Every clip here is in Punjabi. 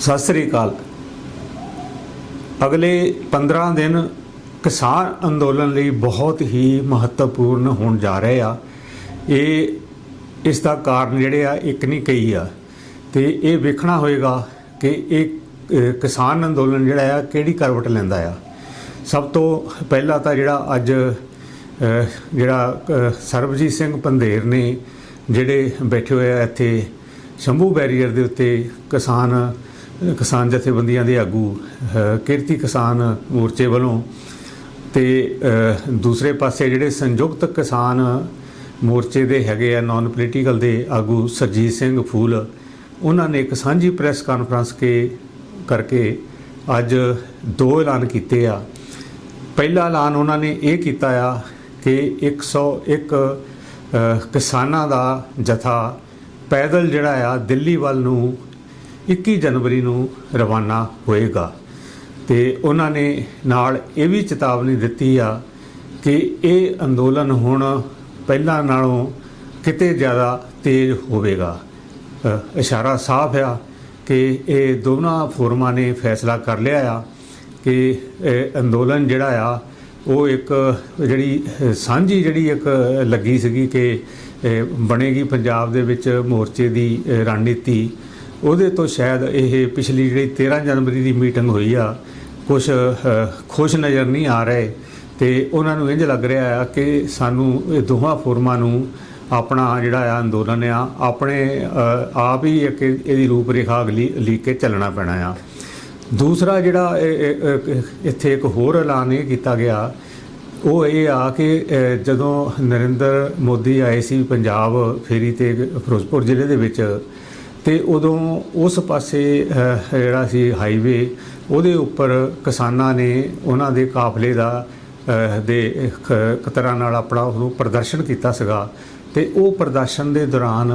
ਸਤਿ ਸ੍ਰੀ ਅਕਾਲ। ਅਗਲੇ 15 ਦਿਨ ਕਿਸਾਨ ਅੰਦੋਲਨ ਲਈ ਬਹੁਤ ਹੀ ਮਹੱਤਵਪੂਰਨ ਹੋਣ ਜਾ ਰਹੇ ਆ। ਇਹ, ਇਸ ਦਾ ਕਾਰਨ ਜਿਹੜੇ ਆ, ਇੱਕ ਨਹੀਂ ਕਈ ਆ। ਤੇ ਇਹ ਵੇਖਣਾ ਹੋਏਗਾ ਕਿ ਇਹ ਕਿਸਾਨ ਅੰਦੋਲਨ ਜਿਹੜਾ ਆ, ਕਿਹੜੀ ਕਰਵਟ ਲੈਂਦਾ ਆ। ਸਭ ਤੋਂ ਪਹਿਲਾਂ ਤਾਂ ਜਿਹੜਾ ਅੱਜ ਜਿਹੜਾ ਸਰਬਜੀਤ ਸਿੰਘ ਪੰਧੇਰ ਨੇ ਜਿਹੜੇ ਬੈਠੇ ਹੋਏ ਆ ਇੱਥੇ, ਸ਼ੰਭੂ ਬੈਰੀਅਰ ਦੇ ਉੱਤੇ ਕਿਸਾਨ ਕਿਸਾਨ ਜਥੇਬੰਦੀਆਂ ਦੇ ਆਗੂ ਕਿਰਤੀ ਕਿਸਾਨ ਮੋਰਚੇ ਵੱਲੋਂ ਤੇ ਦੂਸਰੇ ਪਾਸੇ ਜਿਹੜੇ ਸੰਯੁਕਤ ਕਿਸਾਨ ਮੋਰਚੇ ਦੇ ਹੈਗੇ ਆ ਨਾਨ ਪੋਲੀਟੀਕਲ ਦੇ ਆਗੂ ਸਰਜੀਤ ਸਿੰਘ ਫੂਲ ਉਹਨਾਂ ਨੇ ਇੱਕ ਸਾਂਝੀ ਪ੍ਰੈਸ ਕਾਨਫਰੰਸ ਕੇ ਕਰਕੇ ਅੱਜ ਦੋ ਐਲਾਨ ਕੀਤੇ ਆ। ਪਹਿਲਾ ਐਲਾਨ ਉਹਨਾਂ ਨੇ ਇਹ ਕੀਤਾ ਆ ਕਿ 101 ਅ, ਕਿਸਾਨਾਂ ਦਾ ਜਥਾ ਪੈਦਲ ਜਿਹੜਾ ਆ ਦਿੱਲੀ ਵੱਲ ਨੂੰ 21 ਜਨਵਰੀ ਨੂੰ ਰਵਾਨਾ ਹੋਏਗਾ। ਤੇ ਉਹਨਾਂ ਨੇ ਨਾਲ ਇਹ ਵੀ ਚੇਤਾਵਨੀ ਦਿੱਤੀ ਆ ਕਿ ਇਹ ਅੰਦੋਲਨ ਹੁਣ ਪਹਿਲਾਂ ਨਾਲੋਂ ਕਿਤੇ ਜ਼ਿਆਦਾ ਤੇਜ਼ ਹੋਵੇਗਾ। ਇਸ਼ਾਰਾ ਸਾਫ਼ ਆ ਕਿ ਇਹ ਦੋਨਾਂ ਫੋਰਮਾਂ ਨੇ ਫੈਸਲਾ ਕਰ ਲਿਆ ਆ ਕਿ ਅੰਦੋਲਨ ਜਿਹੜਾ ਆ, ਉਹ ਇੱਕ ਜਿਹੜੀ, ਸਾਂਝੀ ਜਿਹੜੀ ਇੱਕ ਲੱਗੀ ਸੀਗੀ ਕਿ ਬਣੇਗੀ ਪੰਜਾਬ ਦੇ ਵਿੱਚ ਮੋਰਚੇ ਦੀ ਰਣਨੀਤੀ ਉਹਦੇ ਤੋਂ ਸ਼ਾਇਦ ਇਹ ਪਿਛਲੀ ਜਿਹੜੀ 13 ਜਨਵਰੀ ਦੀ ਮੀਟਿੰਗ ਹੋਈ ਆ ਕੁਝ ਖੁਸ਼ ਨਜ਼ਰ ਨਹੀਂ ਆ ਰਹੇ ਤੇ ਉਹਨਾਂ ਨੂੰ ਇੰਜ ਲੱਗ ਰਿਹਾ ਆ ਕਿ ਸਾਨੂੰ ਇਹ ਦੋਹਾਂ ਫੋਰਮਾਂ ਨੂੰ ਆਪਣਾ ਜਿਹੜਾ ਆ ਅੰਦੋਲਨ ਆ, ਆਪਣੇ ਆਪ ਹੀ ਇੱਕ ਇਹਦੀ ਰੂਪਰੇਖਾ ਅਗਲੀ ਲੀਕ ਕੇ ਚੱਲਣਾ ਪੈਣਾ ਆ। ਦੂਸਰਾ ਜਿਹੜਾ ਇੱਥੇ ਇੱਕ ਹੋਰ ਐਲਾਨ ਇਹ ਕੀਤਾ ਗਿਆ, ਉਹ ਇਹ ਆ ਕਿ ਜਦੋਂ ਨਰਿੰਦਰ ਮੋਦੀ ਆਏ ਸੀ ਪੰਜਾਬ ਫੇਰੀ ਤੇ ਫਿਰੋਜ਼ਪੁਰ ਜ਼ਿਲ੍ਹੇ ਦੇ ਵਿੱਚ ਤੇ ਉਦੋਂ ਉਸ ਪਾਸੇ ਜਿਹੜਾ ਸੀ ਹਾਈਵੇ ਉਹਦੇ ਉੱਪਰ ਕਿਸਾਨਾਂ ਨੇ ਉਹਨਾਂ ਦੇ ਕਾਫਲੇ ਦਾ ਦੇ ਕਤਰਾਂ ਨਾਲ ਆਪਣਾ ਉਹਨੂੰ ਪ੍ਰਦਰਸ਼ਨ ਕੀਤਾ ਸੀਗਾ। ਤੇ ਉਹ ਪ੍ਰਦਰਸ਼ਨ ਦੇ ਦੌਰਾਨ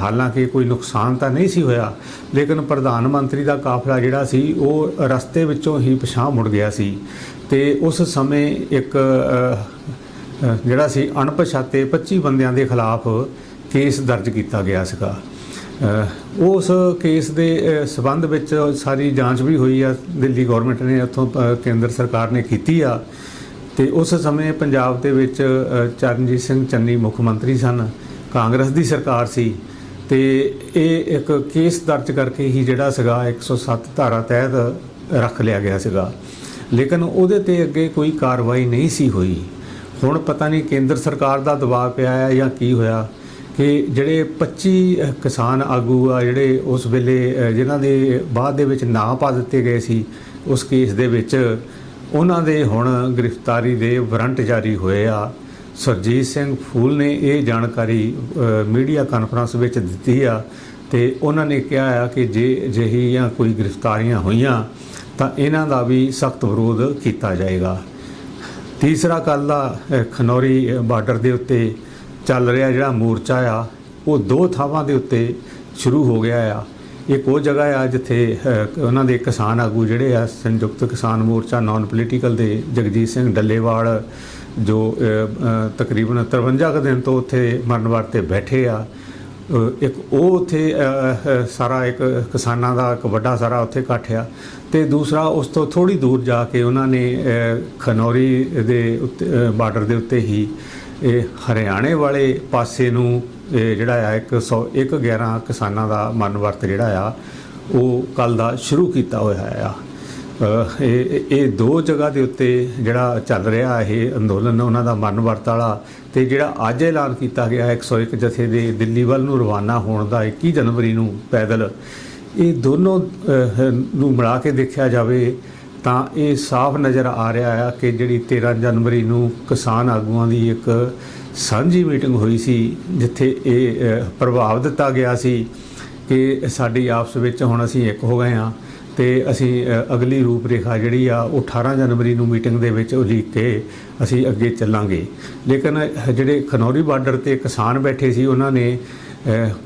ਹਾਲਾਂਕਿ ਕੋਈ ਨੁਕਸਾਨ ਤਾਂ ਨਹੀਂ ਸੀ ਹੋਇਆ, ਲੇਕਿਨ ਪ੍ਰਧਾਨ ਮੰਤਰੀ ਦਾ ਕਾਫਲਾ ਜਿਹੜਾ ਸੀ, ਉਹ ਰਸਤੇ ਵਿੱਚੋਂ ਹੀ ਪਛਾਹ ਮੁੜ ਗਿਆ ਸੀ। ਤੇ ਉਸ ਸਮੇਂ ਇੱਕ ਜਿਹੜਾ ਸੀ ਅਣਪਛਾਤੇ 25 ਬੰਦਿਆਂ ਦੇ ਖਿਲਾਫ ਕੇਸ ਦਰਜ ਕੀਤਾ ਗਿਆ ਸੀਗਾ। ਉਸ ਕੇਸ ਦੇ ਅ, ਸਬੰਧ ਵਿੱਚ ਸਾਰੀ ਜਾਂਚ ਵੀ ਹੋਈ ਆ ਦਿੱਲੀ ਗਵਰਨਮੈਂਟ ਨੇ ਇੱਥੋਂ ਕੇਂਦਰ ਸਰਕਾਰ ਨੇ ਕੀਤੀ ਆ। ਤੇ ਉਸ ਸਮੇਂ ਪੰਜਾਬ ਦੇ ਵਿੱਚ ਚਰਨਜੀਤ ਸਿੰਘ ਚੰਨੀ ਮੁੱਖ ਮੰਤਰੀ ਸਨ ਕਾਂਗਰਸ ਦੀ ਸਰਕਾਰ ਸੀ। ਤੇ ਇਹ ਇੱਕ ਕੇਸ ਦਰਜ ਕਰਕੇ ਹੀ ਜਿਹੜਾ ਸੀਗਾ 107 ਧਾਰਾ ਤਹਿਤ ਰੱਖ ਲਿਆ ਗਿਆ ਸੀਗਾ। ਲੇਕਿਨ ਉਹਦੇ ਤੇ ਅੱਗੇ ਕੋਈ ਕਾਰਵਾਈ ਨਹੀਂ ਸੀ ਹੋਈ। ਹੁਣ ਪਤਾ ਨਹੀਂ ਕੇਂਦਰ ਸਰਕਾਰ ਦਾ ਦਬਾਅ ਪਿਆ ਹੈ ਜਾਂ ਕੀ ਹੋਇਆ। ਕਿ ਜਿਹੜੇ 25 ਕਿਸਾਨ ਆਗੂ ਆ ਜਿਹੜੇ ਉਸ ਵੇਲੇ ਅ, ਜਿਨ੍ਹਾਂ ਦੇ ਬਾਅਦ ਦੇ ਵਿੱਚ ਨਾਂ ਪਾ ਦਿੱਤੇ ਗਏ ਸੀ ਉਸ ਕੇਸ ਦੇ ਵਿੱਚ ਉਹਨਾਂ ਦੇ ਹੁਣ ਗ੍ਰਿਫਤਾਰੀ ਦੇ ਵਾਰੰਟ ਜਾਰੀ ਹੋਏ ਆ। ਸਰਜੀਤ ਸਿੰਘ ਫੂਲ ਨੇ ਇਹ ਜਾਣਕਾਰੀ ਮੀਡੀਆ ਕਾਨਫਰੰਸ ਵਿੱਚ ਦਿੱਤੀ ਆ ਤੇ ਉਹਨਾਂ ਨੇ ਕਿਹਾ ਆ ਕਿ ਜੇ ਅਜਿਹੀਆਂ ਕੋਈ ਗ੍ਰਿਫਤਾਰੀਆਂ ਹੋਈਆਂ ਤਾਂ ਇਹਨਾਂ ਦਾ ਵੀ ਸਖਤ ਵਿਰੋਧ ਕੀਤਾ ਜਾਏਗਾ। ਤੀਸਰਾ ਕੱਲ ਆ ਖਨੌਰੀ ਅ, ਬਾਰਡਰ ਦੇ ਉੱਤੇ ਚੱਲ ਰਿਹਾ ਜਿਹੜਾ ਮੋਰਚਾ ਆ, ਉਹ ਦੋ ਥਾਵਾਂ ਦੇ ਉੱਤੇ ਸ਼ੁਰੂ ਹੋ ਗਿਆ ਆ। ਇੱਕ ਉਹ ਜਗ੍ਹਾ ਆ ਜਿੱਥੇ ਉਹਨਾਂ ਦੇ ਕਿਸਾਨ ਆਗੂ ਜਿਹੜੇ ਆ, ਸੰਯੁਕਤ ਕਿਸਾਨ ਮੋਰਚਾ ਨਾਨ ਪੋਲੀਟੀਕਲ ਦੇ ਜਗਜੀਤ ਸਿੰਘ ਡੱਲੇਵਾਲ, ਜੋ ਤਕਰੀਬਨ 53 ਕੁ ਦਿਨ ਤੋਂ ਉੱਥੇ ਮਰਨ ਵਾਸਤੇ ਬੈਠੇ ਆ। ਇੱਕ ਉਹ ਉੱਥੇ ਸਾਰਾ ਇੱਕ ਕਿਸਾਨਾਂ ਦਾ ਇੱਕ ਵੱਡਾ ਸਾਰਾ ਉੱਥੇ ਇਕੱਠ ਆ ਤੇ ਦੂਸਰਾ ਉਸ ਤੋਂ ਥੋੜੀ ਦੂਰ ਜਾ ਕੇ ਉਹਨਾਂ ਨੇ ਖਨੌਰੀ ਦੇ ਉੱਤੇ ਬਾਰਡਰ ਦੇ ਉੱਤੇ ਹੀ ਇਹ ਹਰਿਆਣੇ ਵਾਲੇ ਪਾਸੇ ਨੂੰ, ਇਹ ਜਿਹੜਾ ਆ 101 11 ਕਿਸਾਨਾਂ ਦਾ ਮਰਨ ਵਰਤ ਜਿਹੜਾ ਆ, ਉਹ ਕੱਲ ਦਾ ਸ਼ੁਰੂ ਕੀਤਾ ਹੋਇਆ ਆ। ਇਹ ਇਹ ਦੋ ਜਗ੍ਹਾ ਦੇ ਉੱਤੇ ਜਿਹੜਾ ਚੱਲ ਰਿਹਾ ਇਹ ਅੰਦੋਲਨ, ਉਹਨਾਂ ਦਾ ਮਰਨ ਵਰਤ ਵਾਲਾ ਤੇ ਜਿਹੜਾ ਅੱਜ ਐਲਾਨ ਕੀਤਾ ਗਿਆ 101 ਜਥੇ ਦੇ ਦਿੱਲੀ ਵੱਲ ਨੂੰ ਰਵਾਨਾ ਹੋਣ ਦਾ 21 ਜਨਵਰੀ ਨੂੰ ਪੈਦਲ, ਇਹ ਦੋਨੋਂ ਨੂੰ ਮਿਲਾ ਕੇ ਦੇਖਿਆ ਜਾਵੇ ਤਾਂ ਇਹ ਸਾਫ਼ ਨਜ਼ਰ ਆ ਰਿਹਾ ਆ ਕਿ ਜਿਹੜੀ 13 ਜਨਵਰੀ ਨੂੰ ਕਿਸਾਨ ਆਗੂਆਂ ਦੀ ਇੱਕ ਸਾਂਝੀ ਮੀਟਿੰਗ ਹੋਈ ਸੀ, ਜਿੱਥੇ ਇਹ ਪ੍ਰਭਾਵ ਦਿੱਤਾ ਗਿਆ ਸੀ ਕਿ ਸਾਡੀ ਆਪਸ ਵਿੱਚ ਹੁਣ ਅਸੀਂ ਇੱਕ ਹੋ ਗਏ ਹਾਂ ਤੇ ਅਸੀਂ ਅਗਲੀ ਰੂਪਰੇਖਾ ਜਿਹੜੀ ਆ ਉਹ 18 ਜਨਵਰੀ ਨੂੰ ਮੀਟਿੰਗ ਦੇ ਵਿੱਚ ਉਲੀਕ ਕੇ ਅਸੀਂ ਅੱਗੇ ਚੱਲਾਂਗੇ। ਲੇਕਿਨ ਜਿਹੜੇ ਖਨੌਰੀ ਬਾਰਡਰ ਤੇ ਕਿਸਾਨ ਬੈਠੇ ਸੀ, ਉਹਨਾਂ ਨੇ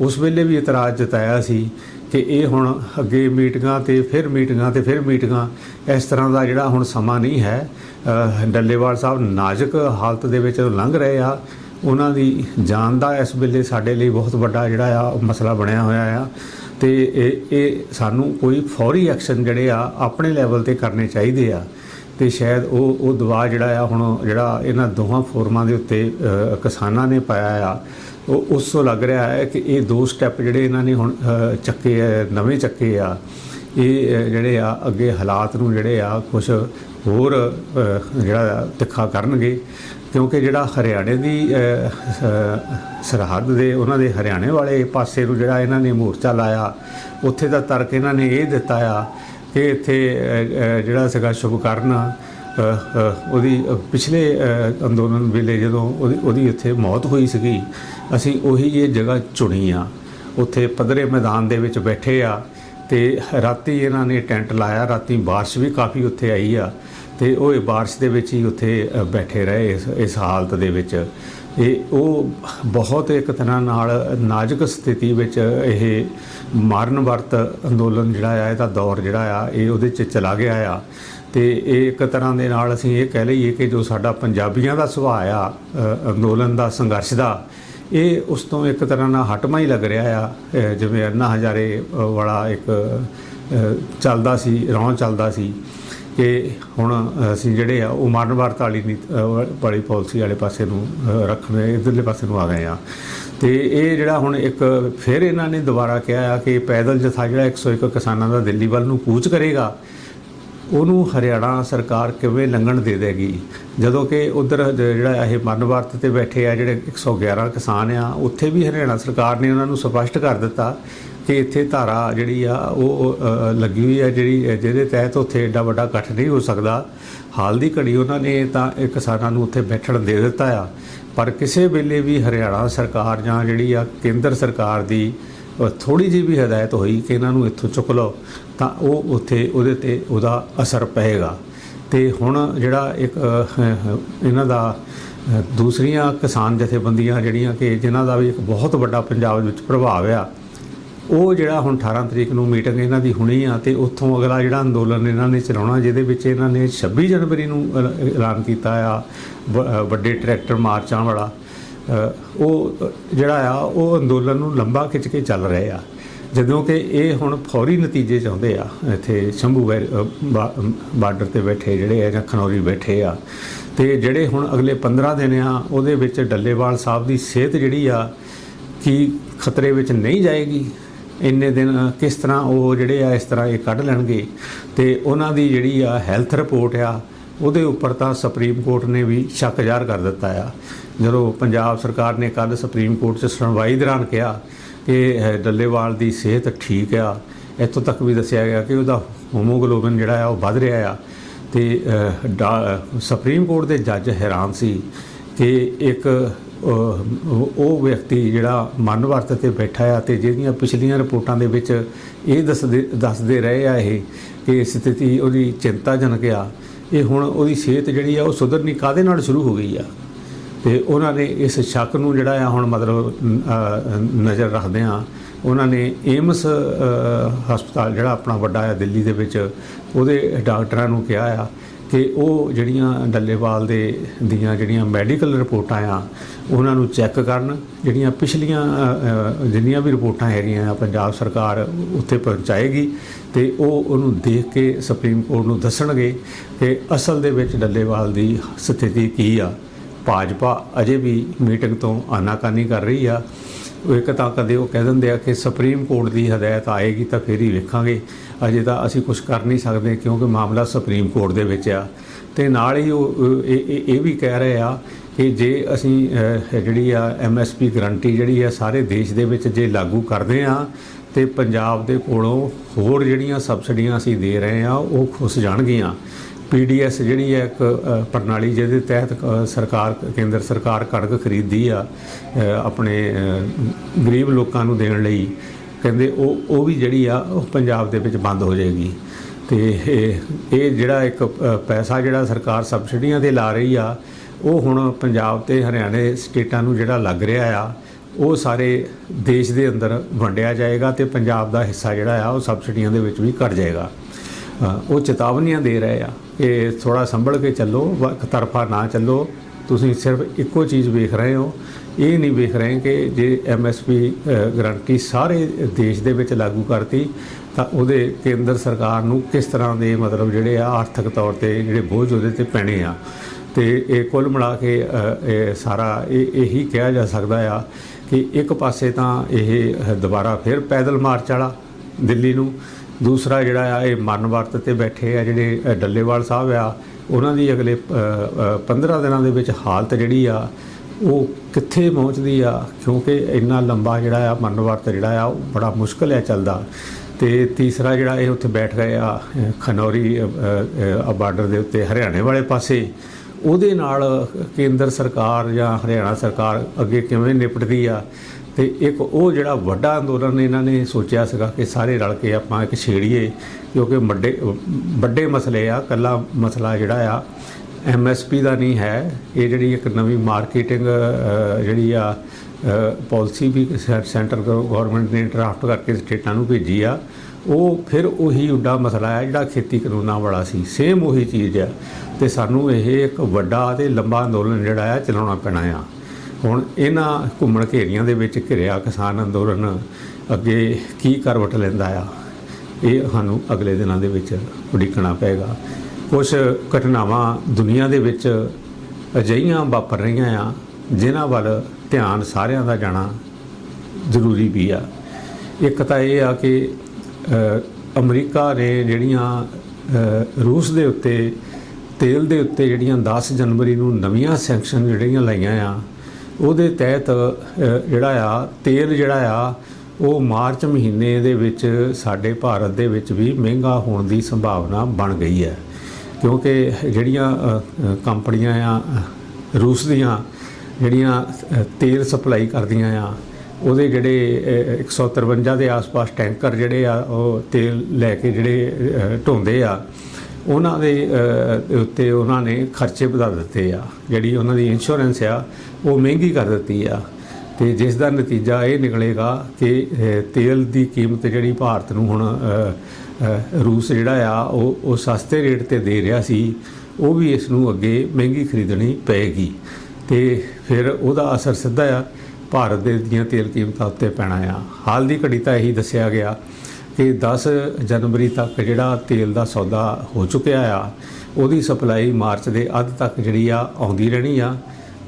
ਉਸ ਵੇਲੇ ਵੀ ਇਤਰਾਜ਼ ਜਤਾਇਆ ਸੀ ਕਿ ਇਹ ਹੁਣ ਅੱਗੇ ਮੀਟਿੰਗਾਂ ਤੇ ਫਿਰ ਮੀਟਿੰਗਾਂ ਤੇ ਫਿਰ ਮੀਟਿੰਗਾਂ, ਇਸ ਤਰ੍ਹਾਂ ਦਾ ਜਿਹੜਾ ਹੁਣ ਸਮਾਂ ਨਹੀਂ ਹੈ। ਡੱਲੇਵਾਲ ਸਾਹਿਬ ਨਾਜ਼ੁਕ ਹਾਲਤ ਦੇ ਵਿੱਚ ਲੰਘ ਰਹੇ ਆ। ਉਹਨਾਂ ਦੀ ਜਾਨ ਦਾ ਇਸ ਵੇਲੇ ਸਾਡੇ ਲਈ ਬਹੁਤ ਵੱਡਾ ਜਿਹੜਾ ਆ ਮਸਲਾ ਬਣਿਆ ਹੋਇਆ ਆ। ਤੇ ਇਹ ਇਹ ਸਾਨੂੰ ਕੋਈ ਫੌਰੀ ਐਕਸ਼ਨ ਜਿਹੜੇ ਆ, ਆਪਣੇ ਲੈਵਲ ਤੇ ਕਰਨੇ ਚਾਹੀਦੇ ਆ। ਤੇ ਸ਼ਾਇਦ ਉਹ ਉਹ ਦਬਾਅ ਜਿਹੜਾ ਆ, ਹੁਣ ਜਿਹੜਾ ਇਹਨਾਂ ਦੋਹਾਂ ਫੋਰਮਾਂ ਦੇ ਉੱਤੇ ਕਿਸਾਨਾਂ ਨੇ ਪਾਇਆ ਆ, ਉਹ, ਉਸ ਤੋਂ ਲੱਗ ਰਿਹਾ ਹੈ ਕਿ ਇਹ ਦੋ ਸਟੈਪ ਜਿਹੜੇ ਇਹਨਾਂ ਨੇ ਹੁਣ ਚੱਕੇ ਆ ਨਵੇਂ ਚੱਕੇ ਆ, ਇਹ ਜਿਹੜੇ ਆ, ਅੱਗੇ ਹਾਲਾਤ ਨੂੰ ਜਿਹੜੇ ਆ ਕੁਝ ਹੋਰ ਜਿਹੜਾ ਤਿੱਖਾ ਕਰਨਗੇ, ਕਿਉਂਕਿ ਜਿਹੜਾ ਹਰਿਆਣੇ ਦੀ ਸਰਹੱਦ ਦੇ, ਉਹਨਾਂ ਦੇ ਹਰਿਆਣੇ ਵਾਲੇ ਪਾਸੇ ਨੂੰ ਜਿਹੜਾ ਇਹਨਾਂ ਨੇ ਮੋਰਚਾ ਲਾਇਆ, ਉੱਥੇ ਦਾ ਤਰਕ ਇਹਨਾਂ ਨੇ ਇਹ ਦਿੱਤਾ ਆ ਕਿ ਇੱਥੇ ਜਿਹੜਾ ਸੀਗਾ ਸ਼ੁਭਕਰਨ ਉਹਦੀ ਪਿਛਲੇ ਅੰਦੋਲਨ ਵੇਲੇ ਜਦੋਂ ਉਹਦੀ ਉਹਦੀ ਇੱਥੇ ਮੌਤ ਹੋਈ ਸੀਗੀ, ਅਸੀਂ ਉਹੀ ਇਹ ਜਗ੍ਹਾ ਚੁਣੀ ਆ। ਉੱਥੇ ਪੱਧਰੇ ਮੈਦਾਨ ਦੇ ਵਿੱਚ ਬੈਠੇ ਆ ਤੇ ਰਾਤੀ ਇਹਨਾਂ ਨੇ ਟੈਂਟ ਲਾਇਆ, ਰਾਤੀ ਬਾਰਿਸ਼ ਵੀ ਕਾਫੀ ਉੱਥੇ ਆਈ ਆ ਤੇ ਉਹ ਇਹ ਬਾਰਿਸ਼ ਦੇ ਵਿੱਚ ਹੀ ਉੱਥੇ ਬੈਠੇ ਰਹੇ ਇਸ ਇਸ ਹਾਲਤ ਦੇ ਵਿੱਚ। ਇਹ ਉਹ ਬਹੁਤ ਇੱਕ ਤਰ੍ਹਾਂ ਨਾਲ ਨਾਜ਼ੁਕ ਸਥਿਤੀ ਵਿੱਚ ਇਹ ਮਾਰਨ ਵਰਤ ਅੰਦੋਲਨ ਜਿਹੜਾ ਆ, ਇਹਦਾ ਦੌਰ ਜਿਹੜਾ ਆ, ਇਹ ਉਹਦੇ 'ਚ ਚਲਾ ਗਿਆ ਆ। ਤੇ ਇਹ ਇੱਕ ਤਰ੍ਹਾਂ ਦੇ ਨਾਲ ਅਸੀਂ ਇਹ ਕਹਿ ਲਈਏ ਕਿ ਜੋ ਸਾਡਾ ਪੰਜਾਬੀਆਂ ਦਾ ਸੁਭਾਅ ਆ ਅੰਦੋਲਨ ਦਾ, ਸੰਘਰਸ਼ ਦਾ, ਇਹ ਉਸ ਤੋਂ ਇੱਕ ਤਰ੍ਹਾਂ ਨਾਲ ਹਟਮਾ ਹੀ ਲੱਗ ਰਿਹਾ ਆ। ਜਿਵੇਂ ਅੰਨਾ ਹਜ਼ਾਰੇ ਵਾਲਾ ਇੱਕ ਚੱਲਦਾ ਸੀ, ਰੌਂ ਚੱਲਦਾ ਸੀ। ਕਿ ਹੁਣ ਅਸੀਂ ਜਿਹੜੇ ਆ ਉਹ ਮਾਰਨ ਵਰਤ ਵਾਲੀ ਨੀਤ- ਵਾਲੀ ਪਾਲਿਸੀ ਵਾਲੇ ਪਾਸੇ ਨੂੰ ਅ, ਰੱਖਣ ਇਧਰਲੇ ਪਾਸੇ ਨੂੰ ਆ ਗਏ ਆ। ਤੇ ਇਹ ਜਿਹੜਾ ਹੁਣ ਇੱਕ ਫਿਰ ਇਹਨਾਂ ਨੇ ਦੁਬਾਰਾ ਕਿਹਾ ਆ ਕਿ ਪੈਦਲ ਜਥਾ ਜਿਹੜਾ 101 ਕਿਸਾਨਾਂ ਦਾ ਦਿੱਲੀ ਵੱਲ ਨੂੰ ਕੂਚ ਕਰੇਗਾ ਉਹਨੂੰ ਹਰਿਆਣਾ ਸਰਕਾਰ ਕਿਵੇਂ ਲੰਘਣ ਦੇ ਦੇਗੀ? ਜਦੋਂ ਕਿ ਉਧਰ ਜਿਹੜਾ ਇਹ ਮਰਨ ਵਰਤ ਤੇ ਬੈਠੇ ਆ ਜਿਹੜੇ 111 ਕਿਸਾਨ ਆ ਉੱਥੇ ਵੀ ਹਰਿਆਣਾ ਸਰਕਾਰ ਨੇ ਉਹਨਾਂ ਨੂੰ ਸਪਸ਼ਟ ਕਰ ਦਿੱਤਾ ਕਿ ਇੱਥੇ ਧਾਰਾ ਜਿਹੜੀ ਆ, ਉਹ ਲੱਗੀ ਹੋਈ ਆ ਜਿਹੜੀ ਜਿਹਦੇ ਤਹਿਤ ਉੱਥੇ ਏਡਾ ਵੱਡਾ ਇਕੱਠ ਨਹੀਂ ਹੋ ਸਕਦਾ। ਹਾਲ ਦੀ ਘੜੀ ਉਹਨਾਂ ਨੇ ਤਾਂ ਇਹ ਕਿਸਾਨਾਂ ਨੂੰ ਉੱਥੇ ਬੈਠਣ ਦੇ ਦਿੱਤਾ ਆ। ਪਰ ਕਿਸੇ ਵੇਲੇ ਵੀ ਹਰਿਆਣਾ ਸਰਕਾਰ ਜਾਂ ਜਿਹੜੀ ਆ ਕੇਂਦਰ ਸਰਕਾਰ ਦੀ ਥੋੜੀ ਜਿਹੀ ਵੀ ਹਦਾਇਤ ਹੋਈ ਕਿ ਇਹਨਾਂ ਨੂੰ ਇੱਥੋਂ ਚੁੱਕ ਲਓ, ਤਾਂ ਉਹ ਉੱਥੇ ਉਹਦੇ ਤੇ ਉਹਦਾ ਅਸਰ ਪਏਗਾ। ਤੇ ਹੁਣ ਜਿਹੜਾ ਇੱਕ ਇਹਨਾਂ ਦਾ ਦੂਸਰੀਆਂ ਕਿਸਾਨ ਜਥੇਬੰਦੀਆਂ ਜਿਹੜੀਆਂ ਕਿ ਜਿਨ੍ਹਾਂ ਦਾ ਵੀ ਇੱਕ ਬਹੁਤ ਵੱਡਾ ਪੰਜਾਬ ਵਿੱਚ ਪ੍ਰਭਾਵ ਆ ਉਹ ਜਿਹੜਾ ਹੁਣ 18 ਤਰੀਕ ਨੂੰ ਮੀਟਿੰਗ ਇਹਨਾਂ ਦੀ ਹੋਣੀ ਆ ਤੇ ਉੱਥੋਂ ਅਗਲਾ ਜਿਹੜਾ ਅੰਦੋਲਨ ਇਹਨਾਂ ਨੇ ਚਲਾਉਣਾ, ਜਿਹਦੇ ਵਿੱਚ ਇਹਨਾਂ ਨੇ 26 ਜਨਵਰੀ ਨੂੰ ਐਲਾਨ ਕੀਤਾ ਆ ਵੱਡੇ ਟਰੈਕਟਰ ਮਾਰਚਾਂ ਵਾਲਾ। ਉਹ ਜਿਹੜਾ ਆ, ਉਹ ਅੰਦੋਲਨ ਨੂੰ ਲੰਬਾ ਖਿੱਚ ਕੇ ਚੱਲ ਰਹੇ ਆ। ਜਦੋਂ ਕਿ ਇਹ ਹੁਣ ਫੌਰੀ ਨਤੀਜੇ ਚਾਹੁੰਦੇ ਆ, ਇੱਥੇ ਸ਼ੰਭੂ ਵੈ- ਬਾਰਡਰ ਤੇ ਬੈਠੇ ਜਿਹੜੇ ਆ ਜਾਂ ਖਨੌਰੀ ਬੈਠੇ ਆ। ਤੇ ਜਿਹੜੇ ਹੁਣ ਅਗਲੇ 15 ਦਿਨ ਆ, ਉਹਦੇ ਵਿੱਚ ਡੱਲੇਵਾਲ ਸਾਹਿਬ ਦੀ ਸਿਹਤ ਜਿਹੜੀ ਆ, ਕੀ ਖਤਰੇ ਵਿੱਚ ਨਹੀਂ ਜਾਏਗੀ? ਇੰਨੇ ਦਿਨ ਕਿਸ ਤਰ੍ਹਾਂ ਉਹ ਜਿਹੜੇ ਆ ਇਸ ਤਰ੍ਹਾਂ ਇਹ ਕੱਢ ਲੈਣਗੇ ਤੇ ਉਹਨਾਂ ਦੀ ਜਿਹੜੀ ਆ ਹੈਲਥ ਰਿਪੋਰਟ ਆ, ਉਹਦੇ ਉੱਪਰ ਤਾਂ ਸੁਪਰੀਮ ਕੋਰਟ ਨੇ ਵੀ ਸ਼ੱਕ ਜ਼ਾਹਰ ਕਰ ਦਿੱਤਾ ਆ। ਜਦੋਂ ਪੰਜਾਬ ਸਰਕਾਰ ਨੇ ਕੱਲ ਸੁਪਰੀਮ ਕੋਰਟ 'ਚ ਸੁਣਵਾਈ ਦੌਰਾਨ ਕਿਹਾ ਕਿ ਡੱਲੇਵਾਲ ਦੀ ਸਿਹਤ ਠੀਕ ਆ, ਇੱਥੋਂ ਤੱਕ ਵੀ ਦੱਸਿਆ ਗਿਆ ਕਿ ਉਹਦਾ ਹੋਮੋਗਲੋਬਿਨ ਜਿਹੜਾ ਆ ਉਹ ਵੱਧ ਰਿਹਾ ਆ। ਤੇ ਡਾ- ਸੁਪਰੀਮ ਕੋਰਟ ਦੇ ਜੱਜ ਹੈਰਾਨ ਸੀ ਕਿ ਇੱਕ ਉਹ ਵਿਅਕਤੀ ਜਿਹੜਾ ਮਨ ਵਰਤ ਤੇ ਬੈਠਾ ਆ ਤੇ ਜਿਹਦੀਆਂ ਪਿਛਲੀਆਂ ਰਿਪੋਰਟਾਂ ਦੇ ਵਿੱਚ ਇਹ ਦੱਸਦੇ ਦੱਸਦੇ ਰਹੇ ਆ ਇਹ ਕਿ ਸਥਿਤੀ ਉਹਦੀ ਚਿੰਤਾਜਨਕ ਆ। ਇਹ ਹੁਣ ਉਹਦੀ ਸਿਹਤ ਜਿਹੜੀ ਆ ਉਹ ਸੁਧਰਨੀ ਕਾਦੇ ਨਾਲ ਸ਼ੁਰੂ ਹੋ ਗਈ ਆ? ਤੇ ਉਹਨਾਂ ਨੇ ਇਸ ਸ਼ੱਕ ਨੂੰ ਜਿਹੜਾ ਆ ਹੁਣ ਮਤਲਬ ਨਜ਼ਰ ਰੱਖਦੇ ਆ। ਉਹਨਾਂ ਨੇ ਏਮਸ ਹਸਪਤਾਲ ਜਿਹੜਾ ਆਪਣਾ ਵੱਡਾ ਆ ਦਿੱਲੀ ਦੇ ਵਿੱਚ, ਉਹਦੇ ਡਾਕਟਰਾਂ ਨੂੰ ਕਿਹਾ ਆ ਕਿ ਉਹ ਜਿਹੜੀਆਂ ਡੱਲੇਵਾਲ ਦੇ ਦੀਆਂ ਜਿਹੜੀਆਂ ਮੈਡੀਕਲ ਰਿਪੋਰਟਾਂ ਆ, ਉਹਨਾਂ ਨੂੰ ਚੈੱਕ ਕਰਨ, ਜਿਹੜੀਆਂ ਪਿਛਲੀਆਂ ਜਿੰਨੀਆਂ ਵੀ ਰਿਪੋਰਟਾਂ ਹੈਗੀਆਂ ਆ ਪੰਜਾਬ ਸਰਕਾਰ ਉੱਥੇ ਪਹੁੰਚਾਏਗੀ ਤੇ ਉਹ ਉਹਨੂੰ ਦੇਖ ਕੇ ਸੁਪਰੀਮ ਕੋਰਟ ਨੂੰ ਦੱਸਣਗੇ ਕਿ ਅਸਲ ਦੇ ਵਿੱਚ ਡੱਲੇਵਾਲ ਦੀ ਸਥਿਤੀ ਕੀ ਆ। ਭਾਜਪਾ ਅਜੇ ਵੀ ਮੀਟਿੰਗ ਤੋਂ ਆਨਾਕਾਨੀ ਕਰ ਰਹੀ ਆ। ਇੱਕ ਤਾਂ ਕਦੇ ਉਹ ਕਹਿ ਦਿੰਦੇ ਆ ਕਿ ਸੁਪਰੀਮ ਕੋਰਟ ਦੀ ਹਦਾਇਤ ਆਏਗੀ ਤਾਂ ਫੇਰ ਹੀ ਵੇਖਾਂਗੇ। ਅਜੇ ਤਾਂ ਅਸੀਂ ਕੁਝ ਕਰ ਨਹੀਂ ਸਕਦੇ ਕਿਉਂਕਿ ਮਾਮਲਾ ਸੁਪਰੀਮ ਕੋਰਟ ਦੇ ਵਿੱਚ ਆ। ਤੇ ਨਾਲ ਹੀ ਉਹ ਇਹ, ਇਹ- ਵੀ ਕਹਿ ਰਹੇ ਆ ਕਿ ਜੇ ਅਸੀਂ ਜਿਹੜੀ ਆ ਐਮਐਸਪੀ ਗਰੰਟੀ ਜਿਹੜੀ ਆ ਸਾਰੇ ਦੇਸ਼ ਦੇ ਵਿੱਚ ਜੇ ਲਾਗੂ ਕਰਦੇ ਆ, ਤੇ ਪੰਜਾਬ ਦੇ ਕੋਲੋਂ ਹੋਰ ਜਿਹੜੀਆਂ ਸਬਸਿਡੀਆਂ ਅਸੀਂ ਦੇ ਰਹੇ ਆ, ਉਹ ਖੁੱਸ ਜਾਣਗੀਆਂ। ਪੀਡੀਐਸ ਜਿਹੜੀ ਹੈ ਇੱਕ ਪ੍ਰਣਾਲੀ ਜਿਹਦੇ ਤਹਿਤ ਸਰਕਾਰ, ਕੇਂਦਰ ਸਰਕਾਰ ਕਣਕ ਖਰੀਦਦੀ ਆ ਆਪਣੇ ਗਰੀਬ ਲੋਕਾਂ ਨੂੰ ਦੇਣ ਲਈ ਕਹਿੰਦੇ ਉਹ ਉਹ ਵੀ ਜਿਹੜੀ ਆ, ਉਹ ਪੰਜਾਬ ਦੇ ਵਿੱਚ ਬੰਦ ਹੋ ਜਾਏਗੀ। ਤੇ ਇਹ ਇਹ ਜਿਹੜਾ ਇੱਕ ਪੈਸਾ ਜਿਹੜਾ ਸਰਕਾਰ ਸਬਸਿਡੀਆਂ ਤੇ ਲਾ ਰਹੀ ਆ, ਉਹ ਹੁਣ ਪੰਜਾਬ ਤੇ ਹਰਿਆਣੇ ਸਟੇਟਾਂ ਨੂੰ ਜਿਹੜਾ ਲੱਗ ਰਿਹਾ ਆ, ਉਹ ਸਾਰੇ ਦੇਸ਼ ਦੇ ਅੰਦਰ ਵੰਡਿਆ ਜਾਏਗਾ ਤੇ ਪੰਜਾਬ ਦਾ ਹਿੱਸਾ ਜਿਹੜਾ ਆ, ਉਹ ਸਬਸਿਡੀਆਂ ਦੇ ਵਿੱਚ ਵੀ ਘਟ ਜਾਏਗਾ। ਉਹ ਚੇਤਾਵਨੀਆਂ ਦੇ ਰਹੇ ਆ ਕਿ ਥੋੜਾ ਸੰਭਲ ਕੇ ਚੱਲੋ ਇੱਕ ਤਰਫਾ ਨਾ ਚੱਲੋ। ਤੁਸੀਂ ਸਿਰਫ ਇੱਕੋ ਚੀਜ਼ ਵੇਖ ਰਹੇ ਹੋ ਇਹ ਨਹੀਂ ਵੇਖ ਰਹੇ ਕਿ ਜੇ ਐਮਐਸਪੀ ਗਰੰਟੀ ਸਾਰੇ ਦੇਸ਼ ਦੇ ਵਿੱਚ ਲਾਗੂ ਕਰਤੀ ਤਾਂ ਉਹਦੇ ਕੇਂਦਰ ਸਰਕਾਰ ਨੂੰ ਕਿਸ ਤਰ੍ਹਾਂ ਦੇ ਮਤਲਬ ਜਿਹੜੇ ਆ ਆਰਥਿਕ ਤੌਰ ਤੇ ਜਿਹੜੇ ਬੋਝ ਉਹਦੇ ਤੇ ਪੈਣੇ ਆ। ਤੇ ਇਹ ਕੁੱਲ ਮਿਲਾ ਕੇ ਇਹ ਸਾਰਾ ਇਹ ਇਹੀ ਕਿਹਾ ਜਾ ਸਕਦਾ ਆ ਕਿ ਇੱਕ ਪਾਸੇ ਤਾਂ ਇਹ ਦੁਬਾਰਾ ਫਿਰ ਪੈਦਲ ਮਾਰਚ ਵਾਲਾ ਦਿੱਲੀ ਨੂੰ ਦੂਸਰਾ ਜਿਹੜਾ ਆ ਇਹ ਮਰਨ ਵਰਤ ਤੇ ਬੈਠੇ ਆ ਜਿਹੜੇ ਡੱਲੇਵਾਲ ਸਾਹਿਬ ਆ ਉਹਨਾਂ ਦੀ ਅਗਲੇ ਅ, 15 ਦਿਨਾਂ ਦੇ ਵਿੱਚ ਹਾਲਤ ਜਿਹੜੀ ਆ ਉਹ ਕਿੱਥੇ ਪਹੁੰਚਦੀ ਆ? ਕਿਉਂਕਿ ਇੰਨਾ ਲੰਬਾ ਜਿਹੜਾ ਆ ਮਰਨ ਵਰਤ ਜਿਹੜਾ ਆ, ਉਹ ਬੜਾ ਮੁਸ਼ਕਲ ਹੈ ਚੱਲਦਾ। ਤੇ ਤੀਸਰਾ ਜਿਹੜਾ ਇਹ ਉੱਥੇ ਬੈਠ ਗਏ ਆ ਖਨੌਰੀ ਬਾਰਡਰ ਦੇ ਉੱਤੇ ਹਰਿਆਣੇ ਵਾਲੇ ਪਾਸੇ। ਉਹਦੇ ਨਾਲ ਕੇਂਦਰ ਸਰਕਾਰ ਜਾਂ ਹਰਿਆਣਾ ਸਰਕਾਰ ਅੱਗੇ ਕਿਵੇਂ ਨਿਪਟਦੀ ਆ? ਤੇ ਇੱਕ ਉਹ ਜਿਹੜਾ ਵੱਡਾ ਅੰਦੋਲਨ ਇਹਨਾਂ ਨੇ ਸੋਚਿਆ ਸੀਗਾ ਕਿ ਸਾਰੇ ਰਲ ਕੇ ਆਪਾਂ ਇੱਕ ਛੇੜੀਏ, ਕਿਉਂਕਿ ਵੱਡੇ ਵੱਡੇ ਮਸਲੇ ਆ ਕੱਲਾ ਮਸਲਾ ਜਿਹੜਾ ਆ ਐਮਐਸਪੀ ਦਾ ਨਹੀਂ ਹੈ, ਇਹ ਜਿਹੜੀ ਇੱਕ ਨਵੀਂ ਮਾਰਕੀਟਿੰਗ ਜਿਹੜੀ ਆ ਪਾਲਿਸੀ ਵੀ ਸੈ- ਸੈਂਟਰ ਗਵਰਨਮੈਂਟ ਨੇ ਡਰਾਫਟ ਕਰਕੇ ਸਟੇਟਾਂ ਨੂੰ ਭੇਜੀ ਆ, ਉਹ ਫਿਰ ਉਹੀ ਉੱਡਾ ਮਸਲਾ ਹੈ ਜਿਹੜਾ ਖੇਤੀ ਕਾਨੂੰਨਾਂ ਵਾਲਾ ਸੀ ਸੇਮ ਉਹੀ ਚੀਜ਼ ਆ। ਤੇ ਸਾਨੂੰ ਇਹ ਇੱਕ ਵੱਡਾ ਤੇ ਲੰਬਾ ਅੰਦੋਲਨ ਜਿਹੜਾ ਆ ਚਲਾਉਣਾ ਪੈਣਾ ਆ। ਹੁਣ ਇਹਨਾਂ ਘੁੰਮਣ ਘੇਰੀਆਂ ਦੇ ਵਿੱਚ ਘਿਰਿਆ ਕਿਸਾਨ ਅੰਦੋਲਨ, ਅੱਗੇ ਕੀ ਕਰਵਟ ਲੈਂਦਾ ਆ, ਇਹ ਸਾਨੂੰ ਅਗਲੇ ਦਿਨਾਂ ਦੇ ਵਿੱਚ ਉਡੀਕਣਾ ਪਏਗਾ। ਕੁਝ ਘਟਨਾਵਾਂ ਦੁਨੀਆ ਦੇ ਵਿੱਚ ਅਜਿਹੀਆਂ ਵਾਪਰ ਰਹੀਆਂ ਆ, ਜਿਨ੍ਹਾਂ ਵੱਲ ਧਿਆਨ ਸਾਰਿਆਂ ਦਾ ਜਾਣਾ ਜ਼ਰੂਰੀ ਵੀ ਆ। ਇੱਕ ਤਾਂ ਇਹ ਆ ਕਿ ਅਮਰੀਕਾ ਨੇ ਜਿਹੜੀਆਂ ਰੂਸ ਦੇ ਉੱਤੇ, ਤੇਲ ਦੇ ਉੱਤੇ ਜਿਹੜੀਆਂ 10 ਜਨਵਰੀ ਨੂੰ ਨਵੀਆਂ ਸੈਂਕਸ਼ਨ ਜਿਹੜੀਆਂ ਲਾਈਆਂ ਆ, ਉਹਦੇ ਤਹਿਤ ਜਿਹੜਾ ਆ, ਤੇਲ ਜਿਹੜਾ ਆ, ਉਹ ਮਾਰਚ ਮਹੀਨੇ ਦੇ ਵਿੱਚ ਸਾਡੇ ਭਾਰਤ ਦੇ ਵਿੱਚ ਵੀ ਮਹਿੰਗਾ ਹੋਣ ਦੀ ਸੰਭਾਵਨਾ ਬਣ ਗਈ ਹੈ। ਕਿਉਂਕਿ ਜਿਹੜੀਆਂ ਕੰਪਨੀਆਂ ਆ ਰੂਸ ਦੀਆਂ ਜਿਹੜੀਆਂ ਤੇਲ ਸਪਲਾਈ ਕਰਦੀਆਂ ਆ ਉਹਦੇ ਜਿਹੜੇ ਅ, 153 ਦੇ ਆਸ-ਪਾਸ ਟੈਂਕਰ ਜਿਹੜੇ ਆ ਉਹ ਤੇਲ ਲੈ ਕੇ ਜਿਹੜੇ ਢੋਂਦੇ ਆ ਉਹਨਾਂ ਦੇ ਉੱਤੇ ਉਹਨਾਂ ਨੇ ਖਰਚੇ ਵਧਾ ਦਿੱਤੇ ਆ। ਜਿਹੜੀ ਉਹਨਾਂ ਦੀ ਇੰਸ਼ੋਰੈਂਸ ਆ ਉਹ ਮਹਿੰਗੀ ਕਰ ਦਿੱਤੀ ਆ। ਤੇ ਜਿਸ ਦਾ ਨਤੀਜਾ ਇਹ ਨਿਕਲੇਗਾ ਕਿ ਤੇਲ ਦੀ ਕੀਮਤ ਜਿਹੜੀ ਭਾਰਤ ਨੂੰ ਹੁਣ ਰੂਸ ਜਿਹੜਾ ਆ ਉਹ ਉਹ ਸਸਤੇ ਰੇਟ ਤੇ ਦੇ ਰਿਹਾ ਸੀ। ਉਹ ਵੀ ਇਸ ਨੂੰ ਅੱਗੇ ਮਹਿੰਗੀ ਖਰੀਦਣੀ ਪਏਗੀ। ਤੇ ਫਿਰ ਉਹਦਾ ਅਸਰ ਸਿੱਧਾ ਆ ਭਾਰਤ ਦੇ ਦੀਆਂ ਤੇਲ ਕੀਮਤਾਂ ਉੱਤੇ ਪੈਣਾ ਆ। ਹਾਲ ਦੀ ਘੜੀ ਤਾਂ ਇਹੀ ਦੱਸਿਆ ਗਿਆ ਕਿ 10 ਜਨਵਰੀ ਤੱਕ ਜਿਹੜਾ ਤੇਲ ਦਾ ਸੌਦਾ ਹੋ ਚੁੱਕਿਆ ਆ ਉਹਦੀ ਸਪਲਾਈ ਮਾਰਚ ਦੇ ਅੱਧ ਤੱਕ ਜਿਹੜੀ ਆ ਆਉਂਦੀ ਰਹਿਣੀ ਆ।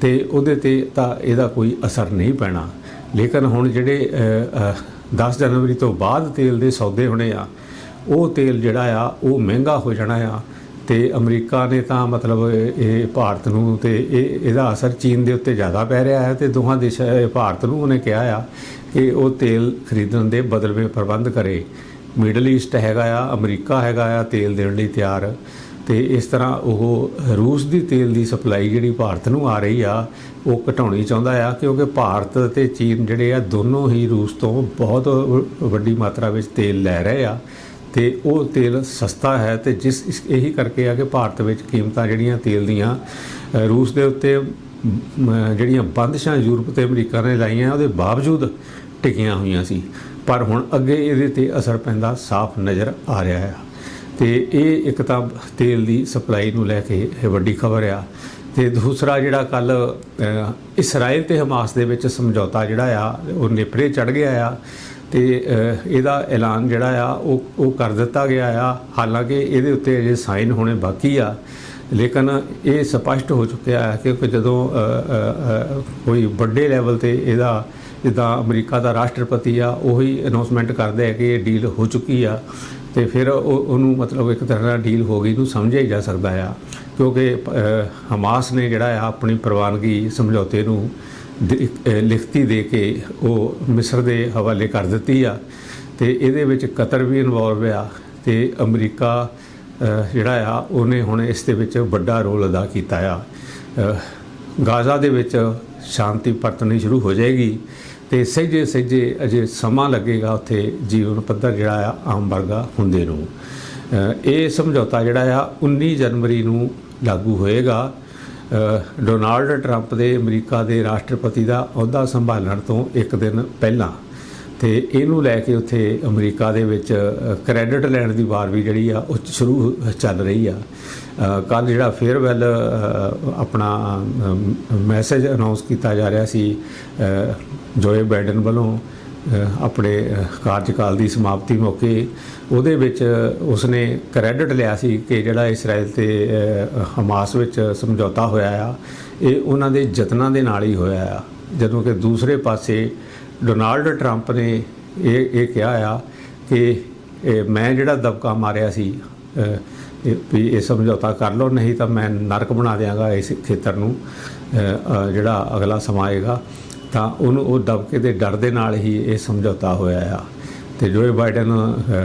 ਤੇ ਉਹਦੇ ਤੇ ਤਾਂ ਇਹਦਾ ਕੋਈ ਅਸਰ ਨਹੀਂ ਪੈਣਾ। ਲੇਕਿਨ ਹੁਣ ਜਿਹੜੇ ਅ, 10 ਜਨਵਰੀ ਤੋਂ ਬਾਅਦ ਤੇਲ ਦੇ ਸੌਦੇ ਹੋਣੇ ਆ ਉਹ ਤੇਲ ਜਿਹੜਾ ਆ, ਉਹ ਮਹਿੰਗਾ ਹੋ ਜਾਣਾ ਆ। ਤੇ ਅਮਰੀਕਾ ਨੇ ਤਾਂ ਮਤਲਬ ਇਹ ਭਾਰਤ ਨੂੰ ਤੇ ਇਹ ਇਹਦਾ ਅਸਰ ਚੀਨ ਦੇ ਉੱਤੇ ਜ਼ਿਆਦਾ ਪੈ ਰਿਹਾ ਹੈ ਤੇ ਦੋਹਾਂ ਦੇਸ਼ਾਂ ਭਾਰਤ ਨੂੰ ਉਹਨੇ ਕਿਹਾ ਆ ਕਿ ਉਹ ਤੇਲ ਖਰੀਦਣ ਦੇ ਬਦਲਵੇਂ ਪ੍ਰਬੰਧ ਕਰੇ। ਮਿਡਲ ਈਸਟ ਹੈਗਾ ਆ, ਅਮਰੀਕਾ ਹੈਗਾ ਆ, ਤੇਲ ਦੇਣ ਲਈ ਤਿਆਰ। ਤੇ ਇਸ ਤਰ੍ਹਾਂ ਉਹ ਰੂਸ ਦੀ ਤੇਲ ਦੀ ਸਪਲਾਈ ਜਿਹੜੀ ਭਾਰਤ ਨੂੰ ਆ ਰਹੀ ਆ, ਉਹ ਘਟਾਉਣੀ ਚਾਹੁੰਦਾ ਆ ਕਿਉਂਕਿ ਭਾਰਤ ਤੇ ਚੀਨ ਜਿਹੜੇ ਆ, ਦੋਨੋਂ ਹੀ ਰੂਸ ਤੋਂ ਬਹੁਤ ਵੱਡੀ ਮਾਤਰਾ ਵਿੱਚ ਤੇਲ ਲੈ ਰਹੇ ਆ। ਤੇ ਉਹ ਤੇਲ ਸਸਤਾ ਹੈ ਤੇ ਜਿਸ ਇਹੀ ਕਰਕੇ ਆ ਕਿ ਭਾਰਤ ਵਿੱਚ ਕੀਮਤਾਂ ਜਿਹੜੀਆਂ ਤੇਲ ਦੀਆਂ ਰੂਸ ਦੇ ਉੱਤੇ ਜਿਹੜੀਆਂ ਬੰਦਸ਼ਾਂ ਯੂਰਪ ਤੇ ਅਮਰੀਕਾ ਨੇ ਲਾਈਆਂ, ਉਹਦੇ ਬਾਵਜੂਦ ਟਿਕੀਆਂ ਹੋਈਆਂ ਸੀ। ਪਰ ਹੁਣ ਅੱਗੇ ਇਹਦੇ ਤੇ ਅਸਰ ਪੈਂਦਾ ਸਾਫ਼ ਨਜ਼ਰ ਆ ਰਿਹਾ ਹੈ ਤੇ ਇਹ ਇੱਕ ਤਾਂ ਤੇਲ ਦੀ ਸਪਲਾਈ ਨੂੰ ਲੈ ਕੇ ਇਹ ਵੱਡੀ ਖਬਰ ਆ। ਤੇ ਦੂਸਰਾ ਜਿਹੜਾ ਕੱਲ ਇਸਰਾਇਲ ਤੇ ਹਮਾਸ ਦੇ ਵਿੱਚ ਸਮਝੌਤਾ ਜਿਹੜਾ ਆ, ਉਹ ਨੇਪਰੇ ਚੜ ਗਿਆ ਆ। ਤੇ ਇਹਦਾ ਐਲਾਨ ਜਿਹੜਾ ਆ, ਉਹ ਉਹ ਕਰ ਦਿੱਤਾ ਗਿਆ ਆ। ਹਾਲਾਂਕਿ ਇਹਦੇ ਉੱਤੇ ਅਜੇ ਸਾਈਨ ਹੋਣੇ ਬਾਕੀ ਆ। ਲੇਕਿਨ ਇਹ ਸਪਸ਼ਟ ਹੋ ਚੁੱਕਿਆ ਹੈ ਕਿ ਜਦੋਂ ਕੋਈ ਵੱਡੇ ਲੈਵਲ ਤੇ ਇਹਦਾ, ਜਿੱਦਾਂ ਅਮਰੀਕਾ ਦਾ ਰਾਸ਼ਟਰਪਤੀ ਆ, ਉਹੀ ਅਨਾਉਂਸਮੈਂਟ ਕਰਦੇ ਹੈ ਕਿ ਇਹ ਡੀਲ ਹੋ ਚੁੱਕੀ ਆ। ਤੇ ਫਿਰ ਉਹ, ਉਹਨੂੰ ਮਤਲਬ ਇੱਕ ਤਰ੍ਹਾਂ ਦਾ ਡੀਲ ਹੋ ਗਈ ਨੂੰ ਸਮਝਿਆ ਹੀ ਜਾ ਸਕਦਾ ਆ। ਕਿਉਂਕਿ ਹਮਾਸ ਨੇ ਜਿਹੜਾ ਆ, ਆਪਣੀ ਪ੍ਰਵਾਨਗੀ ਸਮਝੌਤੇ ਨੂੰ ਲਿਖਤੀ ਦੇ ਕੇ ਉਹ ਮਿਸਰ ਦੇ ਹਵਾਲੇ ਕਰ ਦਿੱਤੀ ਆ। ਤੇ ਇਹਦੇ ਵਿੱਚ ਕਤਰ ਵੀ ਇਨਵੋਲਵ ਆ ਤੇ ਅਮਰੀਕਾ ਜਿਹੜਾ ਆ, ਉਹਨੇ ਹੁਣ ਇਸ ਦੇ ਵਿੱਚ ਵੱਡਾ ਰੋਲ ਅਦਾ ਕੀਤਾ ਆ। ਗਾਜ਼ਾ ਦੇ ਵਿੱਚ ਸ਼ਾਂਤੀ ਪਰਤਣੀ ਸ਼ੁਰੂ ਹੋ ਜਾਏਗੀ ਤੇ ਸਹਿਜੇ ਸਹਿਜੇ ਅਜੇ ਸਮਾਂ ਲੱਗੇਗਾ ਉੱਥੇ ਜੀਵਨ ਪੱਧਰ ਜਿਹੜਾ ਆ, ਆਮ ਵਰਗਾ ਹੁੰਦੇ ਨੂੰ। ਇਹ ਸਮਝੌਤਾ ਜਿਹੜਾ ਆ 19 ਜਨਵਰੀ ਨੂੰ ਲਾਗੂ ਹੋਏਗਾ। ਡੋਨਾਲਡ ਟਰੰਪ ਦੇ ਅਮਰੀਕਾ ਦੇ ਰਾਸ਼ਟਰਪਤੀ ਦਾ ਅਹੁਦਾ ਸੰਭਾਲਣ ਤੋਂ ਇੱਕ ਦਿਨ ਪਹਿਲਾਂ ਤੇ ਇਹਨੂੰ ਲੈ ਕੇ ਉੱਥੇ ਅਮਰੀਕਾ ਦੇ ਵਿੱਚ ਕ੍ਰੈਡਿਟ ਲੈਣ ਦੀ ਵਾਰ ਵੀ ਜਿਹੜੀ ਆ, ਉਹ ਸ਼ੁਰੂ ਚੱਲ ਰਹੀ ਆ। ਕੱਲ ਜਿਹੜਾ ਫੇਅਰਵੈਲ ਆਪਣਾ ਮੈਸੇਜ ਅਨਾਉਂਸ ਕੀਤਾ ਜਾ ਰਿਹਾ ਸੀ ਜੋਏ ਬਾਈਡਨ ਵੱਲੋਂ ਆਪਣੇ ਕਾਰਜਕਾਲ ਦੀ ਸਮਾਪਤੀ ਮੌਕੇ ਉਹਦੇ ਵਿੱਚ ਉਸਨੇ ਕ੍ਰੈਡਿਟ ਲਿਆ ਸੀ ਕਿ ਜਿਹੜਾ ਇਸਰਾਇਲ ਤੇ ਹਮਾਸ ਵਿੱਚ ਸਮਝੌਤਾ ਹੋਇਆ ਆ, ਇਹ ਉਹਨਾਂ ਦੇ ਯਤਨਾਂ ਦੇ ਨਾਲ ਹੀ ਹੋਇਆ ਆ। ਜਦੋਂ ਕਿ ਦੂਸਰੇ ਪਾਸੇ ਡੋਨਾਲਡ ਟਰੰਪ ਨੇ ਇਹ ਇਹ ਕਿਹਾ ਆ ਕਿ ਮੈਂ ਜਿਹੜਾ ਦਬਕਾ ਮਾਰਿਆ ਸੀ ਇਹ ਵੀ ਇਹ ਸਮਝੌਤਾ ਕਰ ਲਓ, ਨਹੀਂ ਤਾਂ ਮੈਂ ਨਰਕ ਬਣਾ ਦਿਆਂਗਾ ਇਸ ਖੇਤਰ ਨੂੰ ਜਿਹੜਾ ਅਗਲਾ ਸਮਾਂ ਆਏਗਾ। ਤਾਂ ਉਹਨੂੰ ਉਹ ਦਬਕੇ ਦੇ ਡਰ ਦੇ ਨਾਲ ਹੀ ਇਹ ਸਮਝੌਤਾ ਹੋਇਆ ਆ। ਤੇ ਜੋਏ ਬਾਈਡਨ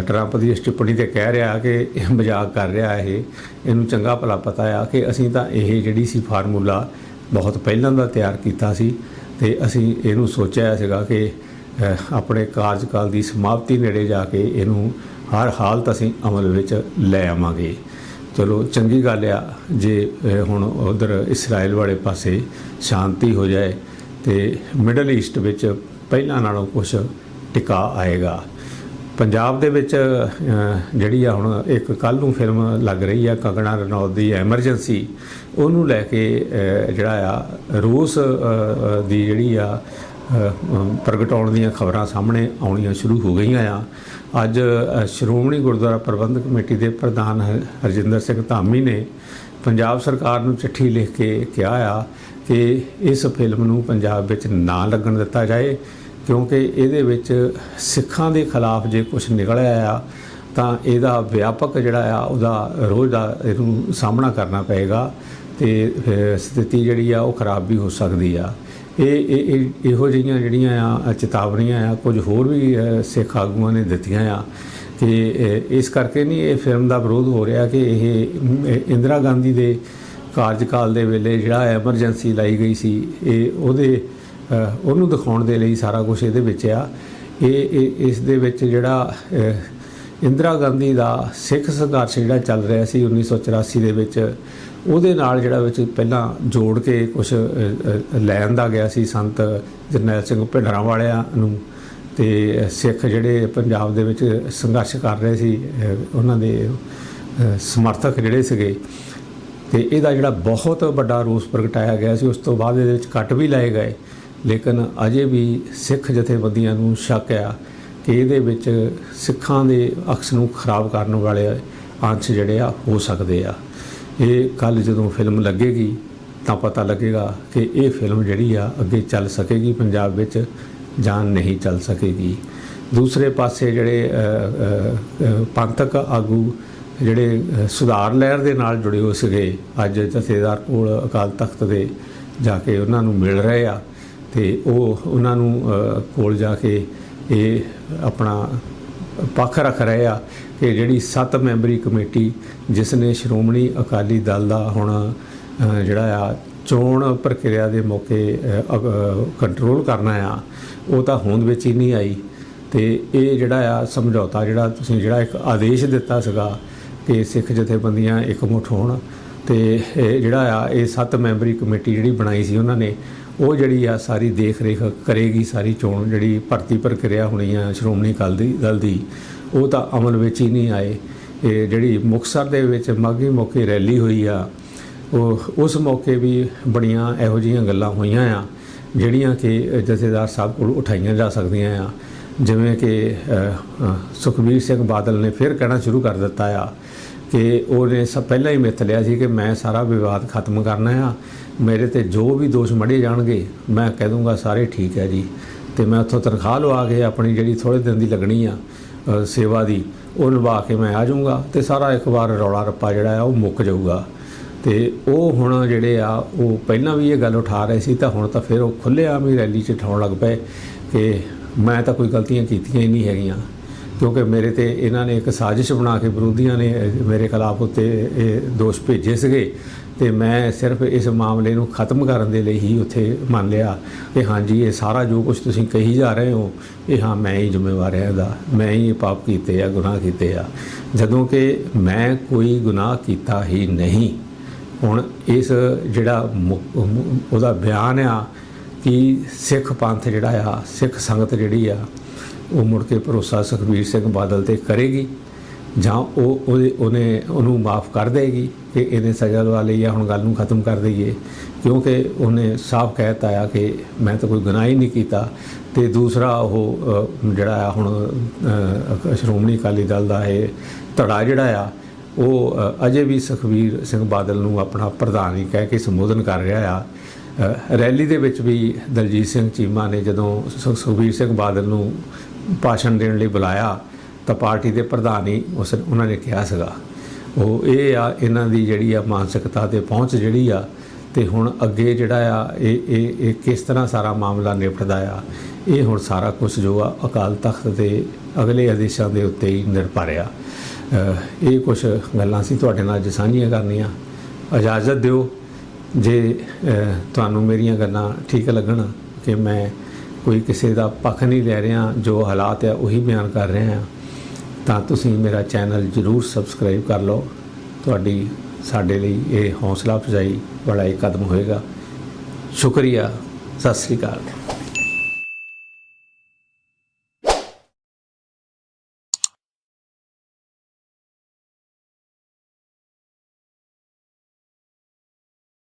ਟਰੰਪ ਦੀ ਇਸ ਟਿੱਪਣੀ ਤੇ ਕਹਿ ਰਿਹਾ ਕਿ ਇਹ ਮਜ਼ਾਕ ਕਰ ਰਿਹਾ ਇਹ, ਇਹਨੂੰ ਚੰਗਾ ਭਲਾ ਪਤਾ ਆ ਕਿ ਅਸੀਂ ਤਾਂ ਇਹ ਜਿਹੜੀ ਸੀ ਫਾਰਮੂਲਾ ਬਹੁਤ ਪਹਿਲਾਂ ਦਾ ਤਿਆਰ ਕੀਤਾ ਸੀ ਤੇ ਅਸੀਂ ਇਹਨੂੰ ਸੋਚਿਆ ਸੀਗਾ ਕਿ ਆਪਣੇ ਕਾਰਜਕਾਲ ਦੀ ਸਮਾਪਤੀ ਨੇੜੇ ਜਾ ਕੇ ਇਹਨੂੰ ਹਰ ਹਾਲਤ ਅਸੀਂ ਅਮਲ ਵਿੱਚ ਲੈ ਆਵਾਂਗੇ। ਚਲੋ, ਚੰਗੀ ਗੱਲ ਆ, ਜੇ ਹੁਣ ਉਧਰ ਇਸਰਾਇਲ ਵਾਲੇ ਪਾਸੇ ਸ਼ਾਂਤੀ ਹੋ ਜਾਏ ਤੇ ਮਿਡਲ ਈਸਟ ਵਿੱਚ ਪਹਿਲਾਂ ਨਾਲੋਂ ਕੁਝ ਟਿਕਾ ਆਏਗਾ। ਪੰਜਾਬ ਦੇ ਵਿੱਚ ਜਿਹੜੀ ਆ ਹੁਣ ਇੱਕ ਕੱਲ ਨੂੰ ਫਿਲਮ ਲੱਗ ਰਹੀ ਆ, ਕੰਗਣਾ ਰਣੌਤ ਦੀ ਐਮਰਜੈਂਸੀ ਉਹਨੂੰ ਲੈ ਕੇ ਜਿਹੜਾ ਆ, ਰੋਸ ਦੀ ਜਿਹੜੀ ਆ ਪ੍ਰਗਟਾਉਣ ਦੀਆਂ ਖਬਰਾਂ ਸਾਹਮਣੇ ਆਉਣੀਆਂ ਸ਼ੁਰੂ ਹੋ ਗਈਆਂ ਆ। ਅੱਜ ਸ਼੍ਰੋਮਣੀ ਗੁਰਦੁਆਰਾ ਪ੍ਰਬੰਧਕ ਕਮੇਟੀ ਦੇ ਪ੍ਰਧਾਨ ਹ- ਹਰਜਿੰਦਰ ਸਿੰਘ ਧਾਮੀ ਨੇ ਪੰਜਾਬ ਸਰਕਾਰ ਨੂੰ ਚਿੱਠੀ ਲਿਖ ਕੇ ਕਿਹਾ ਆ ਕਿ ਇਸ ਫਿਲਮ ਨੂੰ ਪੰਜਾਬ ਵਿੱਚ ਨਾ ਲੱਗਣ ਦਿੱਤਾ ਜਾਏ, ਕਿਉਂਕਿ ਇਹਦੇ ਵਿੱਚ ਸਿੱਖਾਂ ਦੇ ਖਿਲਾਫ ਜੇ ਕੁਝ ਨਿਕਲਿਆ ਆ, ਤਾਂ ਇਹਦਾ ਵਿਆਪਕ ਜਿਹੜਾ ਆ, ਉਹਦਾ ਰੋਜ਼ ਦਾ ਇਹਨੂੰ ਸਾਹਮਣਾ ਕਰਨਾ ਪਏਗਾ ਤੇ ਸਥਿਤੀ ਜਿਹੜੀ ਆ, ਉਹ ਖਰਾਬ ਵੀ ਹੋ ਸਕਦੀ ਆ। ਇਹ, ਇਹ- ਇਹ, ਇਹੋ ਜਿਹੀਆਂ ਜਿਹੜੀਆਂ ਆ, ਚੇਤਾਵਨੀਆਂ ਆ, ਕੁਝ ਹੋਰ ਵੀ ਸਿੱਖ ਆਗੂਆਂ ਨੇ ਦਿੱਤੀਆਂ ਆ। ਕਿ ਇਸ ਕਰਕੇ ਨਹੀਂ ਇਹ ਫਿਲਮ ਦਾ ਵਿਰੋਧ ਹੋ ਰਿਹਾ ਕਿ ਇਹ ਇੰਦਰਾ ਗਾਂਧੀ ਦੇ ਕਾਰਜਕਾਲ ਦੇ ਵੇਲੇ ਜਿਹੜਾ ਐਮਰਜੈਂਸੀ ਲਾਈ ਗਈ ਸੀ, ਇਹ ਉਹਦੇ ਉਹਨੂੰ ਦਿਖਾਉਣ ਦੇ ਲਈ ਸਾਰਾ ਕੁਝ ਇਹਦੇ ਵਿੱਚ ਆ। ਇਹ ਇਸ ਦੇ ਵਿੱਚ ਜਿਹੜਾ ਇੰਦਰਾ ਗਾਂਧੀ ਦਾ ਸਿੱਖ ਸੰਘਰਸ਼ ਜਿਹੜਾ ਚੱਲ ਰਿਹਾ ਸੀ 1984 ਦੇ ਵਿੱਚ, ਉਹਦੇ ਨਾਲ ਜਿਹੜਾ ਵਿੱਚ ਪਹਿਲਾਂ ਜੋੜ ਕੇ ਕੁਝ ਲੈ ਆਂਦਾ ਗਿਆ ਸੀ ਸੰਤ ਜਰਨੈਲ ਸਿੰਘ ਭਿੰਡਰਾਂ ਵਾਲਿਆਂ ਨੂੰ। ਤੇ ਸਿੱਖ ਜਿਹੜੇ ਪੰਜਾਬ ਦੇ ਵਿੱਚ ਸੰਘਰਸ਼ ਕਰ ਰਹੇ ਸੀ ਉਹਨਾਂ ਦੇ ਸਮਰਥਕ ਜਿਹੜੇ ਸੀਗੇ ਤੇ ਇਹਦਾ ਜਿਹੜਾ ਬਹੁਤ ਵੱਡਾ ਰੋਸ ਪ੍ਰਗਟਾਇਆ ਗਿਆ ਸੀ, ਉਸ ਤੋਂ ਬਾਅਦ ਇਹਦੇ ਵਿੱਚ ਕੱਟ ਵੀ ਲਾਏ ਗਏ। ਲੇਕਿਨ ਅਜੇ ਵੀ ਸਿੱਖ ਜਥੇਬੰਦੀਆਂ ਨੂੰ ਸ਼ੱਕ ਆ ਕਿ ਇਹਦੇ ਵਿੱਚ ਸਿੱਖਾਂ ਦੇ ਅਕਸ ਨੂੰ ਖਰਾਬ ਕਰਨ ਵਾਲੇ ਅੰਸ਼ ਜਿਹੜੇ ਆ, ਹੋ ਸਕਦੇ ਆ। ਇਹ ਕੱਲ ਜਦੋਂ ਫਿਲਮ ਲੱਗੇਗੀ, ਤਾਂ ਪਤਾ ਲੱਗੇਗਾ ਕਿ ਇਹ ਫਿਲਮ ਜਿਹੜੀ ਆ, ਅੱਗੇ ਚੱਲ ਸਕੇਗੀ, ਪੰਜਾਬ ਵਿੱਚ ਜਾਂ ਨਹੀਂ ਚੱਲ ਸਕੇਗੀ। ਦੂਸਰੇ ਪਾਸੇ ਜਿਹੜੇ ਪੰਥਕ ਆਗੂ ਜਿਹੜੇ ਸੁਧਾਰ ਲਹਿਰ ਦੇ ਨਾਲ ਜੁੜੇ ਹੋ ਸੀਗੇ, ਅੱਜ ਜਥੇਦਾਰ ਕੋਲ ਅਕਾਲ ਤਖਤ ਦੇ ਜਾ ਕੇ ਉਹਨਾਂ ਨੂੰ ਮਿਲ ਰਹੇ ਆ, ਤੇ ਉਹ ਉਹਨਾਂ ਨੂੰ ਕੋਲ ਜਾ ਕੇ ਇਹ ਆਪਣਾ ਪੱਖ ਰੱਖ ਰਹੇ ਆ ਕਿ ਜਿਹੜੀ 7 ਮੈਂਬਰੀ ਕਮੇਟੀ, ਜਿਸ ਨੇ ਸ਼੍ਰੋਮਣੀ ਅਕਾਲੀ ਦਲ ਦਾ ਹੁਣ ਜਿਹੜਾ ਆ, ਚੋਣ ਪ੍ਰਕਿਰਿਆ ਦੇ ਮੌਕੇ ਕੰਟਰੋਲ ਕਰਨਾ ਆ, ਉਹ ਤਾਂ ਹੋਂਦ ਵਿੱਚ ਹੀ ਨਹੀਂ ਆਈ। ਤੇ ਇਹ ਜਿਹੜਾ ਆ, ਸਮਝੌਤਾ ਜਿਹੜਾ ਤੁਸੀਂ ਜਿਹੜਾ ਇੱਕ ਆਦੇਸ਼ ਦਿੱਤਾ ਸੀਗਾ ਕਿ ਸਿੱਖ ਜਥੇਬੰਦੀਆਂ ਇਕਮੁੱਠ ਹੋਣ ਤੇ ਇਹ ਜਿਹੜਾ ਆ, ਇਹ ਸੱਤ ਮੈਂਬਰੀ ਕਮੇਟੀ ਜਿਹੜੀ ਬਣਾਈ ਸੀ ਉਹਨਾਂ ਨੇ, ਉਹ ਜਿਹੜੀ ਆ ਸਾਰੀ ਦੇਖ ਰੇਖ ਕਰੇਗੀ, ਸਾਰੀ ਚੋਣ ਜਿਹੜੀ ਭਰਤੀ ਪ੍ਰਕਿਰਿਆ ਹੋਣੀ ਆ ਸ਼੍ਰੋਮਣੀ ਅਕਾਲੀ ਦੀ ਦਲ ਦੀ, ਉਹ ਤਾਂ ਅਮਲ ਵਿੱਚ ਹੀ ਨਹੀਂ ਆਏ। ਇਹ ਜਿਹੜੀ ਮੁਕਤਸਰ ਦੇ ਵਿੱਚ ਮਾਘੀ ਮੌਕੇ ਰੈਲੀ ਹੋਈ ਆ, ਉਹ, ਉਸ ਮੌਕੇ ਵੀ ਬੜੀਆਂ ਇਹੋ ਜਿਹੀਆਂ ਗੱਲਾਂ ਹੋਈਆਂ ਆ, ਜਿਹੜੀਆਂ ਕਿ ਜਥੇਦਾਰ ਸਾਹਿਬ ਕੋਲ ਉਠਾਈਆਂ ਜਾ ਸਕਦੀਆਂ ਆ। ਜਿਵੇਂ ਕਿ ਸੁਖਬੀਰ ਸਿੰਘ ਬਾਦਲ ਨੇ ਫਿਰ ਕਹਿਣਾ ਸ਼ੁਰੂ ਕਰ ਦਿੱਤਾ ਆ ਕਿ ਉਹਨੇ ਸਭ ਪਹਿਲਾਂ ਹੀ ਮਿੱਥ ਲਿਆ ਸੀ ਕਿ ਮੈਂ ਸਾਰਾ ਵਿਵਾਦ ਖਤਮ ਕਰਨਾ ਆ। ਮੇਰੇ ਤੇ ਜੋ ਵੀ ਦੋਸ਼ ਮੜੇ ਜਾਣਗੇ, ਮੈਂ ਕਹਿ ਦੂੰਗਾ ਸਾਰੇ ਠੀਕ ਹੈ ਜੀ। ਤੇ ਮੈਂ ਉੱਥੋਂ ਤਨਖਾਹ ਲਵਾ ਕੇ ਆਪਣੀ ਜਿਹੜੀ ਥੋੜੇ ਦਿਨ ਦੀ ਲੱਗਣੀ ਆ ਸੇਵਾ ਦੀ, ਉਹ ਲਵਾ ਕੇ ਮੈਂ ਆ ਜਾਊਂਗਾ ਤੇ ਸਾਰਾ ਇੱਕ ਵਾਰ ਰੌਲਾ ਰੱਪਾ ਜਿਹੜਾ ਆ, ਉਹ ਮੁੱਕ ਜਾਊਗਾ। ਤੇ ਉਹ ਹੁਣ ਜਿਹੜੇ ਆ, ਉਹ ਪਹਿਲਾਂ ਵੀ ਇਹ ਗੱਲ ਉਠਾ ਰਹੇ ਸੀ, ਤਾਂ ਹੁਣ ਤਾਂ ਫਿਰ ਉਹ ਖੁੱਲ੍ਹੇਆਮ ਹੀ ਰੈਲੀ 'ਚ ਉਠਾਉਣ ਲੱਗ ਪਏ ਕਿ ਮੈਂ ਤਾਂ ਕੋਈ ਗਲਤੀਆਂ ਕੀਤੀਆਂ ਹੀ ਨਹੀਂ ਹੈਗੀਆਂ। ਕਿਉਂਕਿ ਮੇਰੇ ਤੇ ਇਹਨਾਂ ਨੇ ਇੱਕ ਸਾਜ਼ਿਸ਼ ਬਣਾ ਕੇ ਵਿਰੋਧੀਆਂ ਨੇ ਮੇਰੇ ਖਿਲਾਫ ਉੱਤੇ ਇਹ ਦੋਸ਼ ਭੇਜੇ ਸੀਗੇ ਤੇ ਮੈਂ ਸਿਰਫ ਇਸ ਮਾਮਲੇ ਨੂੰ ਖਤਮ ਕਰਨ ਦੇ ਲਈ ਹੀ ਉੱਥੇ ਮੰਨ ਲਿਆ ਕਿ ਹਾਂਜੀ, ਇਹ ਸਾਰਾ ਜੋ ਕੁਝ ਤੁਸੀਂ ਕਹੀ ਜਾ ਰਹੇ ਹੋ, ਇਹ ਹਾਂ ਮੈਂ ਹੀ ਜ਼ਿੰਮੇਵਾਰ ਹਾਂ ਇਹਦਾ ਮੈਂ ਹੀ ਇਹ ਪਾਪ ਕੀਤੇ ਆ, ਗੁਨਾਹ ਕੀਤੇ ਆ। ਜਦੋਂ ਕਿ ਮੈਂ ਕੋਈ ਗੁਨਾਹ ਕੀਤਾ ਹੀ ਨਹੀਂ। ਹੁਣ ਇਸ ਜਿਹੜਾ ਮੁ- ਉਹਦਾ ਬਿਆਨ ਆ ਕਿ ਸਿੱਖ ਪੰਥ ਜਿਹੜਾ ਆ, ਸਿੱਖ ਸੰਗਤ ਜਿਹੜੀ ਆ ਉਹ ਮੁੜ ਕੇ ਭਰੋਸਾ ਸੁਖਬੀਰ ਸਿੰਘ ਬਾਦਲ ਤੇ ਕਰੇਗੀ ਜਾਂ ਉਹ ਉਹਦੇ ਉਹਨੇ ਉਹਨੂੰ ਮਾਫ ਕਰ ਦੇਗੀ ਕਿ ਇਹਨੇ ਸਜ਼ਾ ਲਵਾ ਲਈ ਆ ਹੁਣ ਗੱਲ ਨੂੰ ਖਤਮ ਕਰ ਦਈਏ। ਕਿਉਂਕਿ ਉਹਨੇ ਸਾਫ਼ ਕਹਿਤਾ ਆ ਕਿ ਮੈਂ ਤਾਂ ਕੋਈ ਗੁਨਾਹ ਹੀ ਨਹੀਂ ਕੀਤਾ। ਤੇ ਦੂਸਰਾ ਉਹ ਜਿਹੜਾ ਆ ਹੁਣ ਸ਼੍ਰੋਮਣੀ ਅਕਾਲੀ ਦਲ ਦਾ ਇਹ ਧੜਾ ਜਿਹੜਾ ਆ, ਉਹ ਅਜੇ ਵੀ ਸੁਖਬੀਰ ਸਿੰਘ ਬਾਦਲ ਨੂੰ ਆਪਣਾ ਪ੍ਰਧਾਨ ਹੀ ਕਹਿ ਕੇ ਸੰਬੋਧਨ ਕਰ ਰਿਹਾ ਆ। ਰੈਲੀ ਦੇ ਵਿੱਚ ਵੀ ਦਲਜੀਤ ਸਿੰਘ ਚੀਮਾ ਨੇ ਜਦੋਂ ਸੁ- ਸੁਖਬੀਰ ਸਿੰਘ ਬਾਦਲ ਨੂੰ ਭਾਸ਼ਣ ਦੇਣ ਲਈ ਬੁਲਾਇਆ, ਤਾਂ ਪਾਰਟੀ ਦੇ ਪ੍ਰਧਾਨ ਹੀ ਉਸ ਉਹਨਾਂ ਨੇ ਕਿਹਾ ਸੀਗਾ, ਉਹ ਇਹ ਆ, ਇਹਨਾਂ ਦੀ ਜਿਹੜੀ ਆ ਮਾਨਸਿਕਤਾ ਤੇ ਪਹੁੰਚ ਜਿਹੜੀ ਆ, ਤੇ ਹੁਣ ਅੱਗੇ ਜਿਹੜਾ ਆ, ਇਹ ਇਹ ਇਹ ਕਿਸ ਤਰ੍ਹਾਂ ਸਾਰਾ ਮਾਮਲਾ ਨਿਪਟਦਾ ਆ, ਇਹ ਹੁਣ ਸਾਰਾ ਕੁਝ ਜੋ ਆ ਅਕਾਲ ਤਖਤ ਦੇ ਅਗਲੇ ਆਦੇਸ਼ਾਂ ਦੇ ਉੱਤੇ ਹੀ ਨਿਰਭਰ ਆ। ਇਹ ਕੁਝ ਗੱਲਾਂ ਸੀ ਤੁਹਾਡੇ ਨਾਲ ਅੱਜ ਸਾਂਝੀਆਂ ਕਰਨੀਆਂ। ਇਜਾਜ਼ਤ ਦਿਓ। ਜੇ ਤੁਹਾਨੂੰ ਮੇਰੀਆਂ ਗੱਲਾਂ ਠੀਕ ਲੱਗਣ, ਕਿ ਮੈਂ ਕੋਈ ਕਿਸੇ ਦਾ ਪੱਖ ਨਹੀਂ ਲੈ ਰਿਹਾ, ਜੋ ਹਾਲਾਤ ਆ ਉਹੀ ਬਿਆਨ ਕਰ ਰਿਹਾ ਹਾਂ। ਤਾਂ ਤੁਸੀਂ ਮੇਰਾ ਚੈਨਲ ਜਰੂਰ ਸਬਸਕ੍ਰਾਈਬ ਕਰ ਲਓ। ਤੁਹਾਡੀ, ਸਾਡੇ ਲਈ ਇਹ ਹੌਸਲਾ ਅਫਜ਼ਾਈ ਬੜਾ ਇੱਕ ਕਦਮ ਹੋਏਗਾ। ਸ਼ੁਕਰੀਆ। ਸਤਿ ਸ੍ਰੀ ਅਕਾਲ।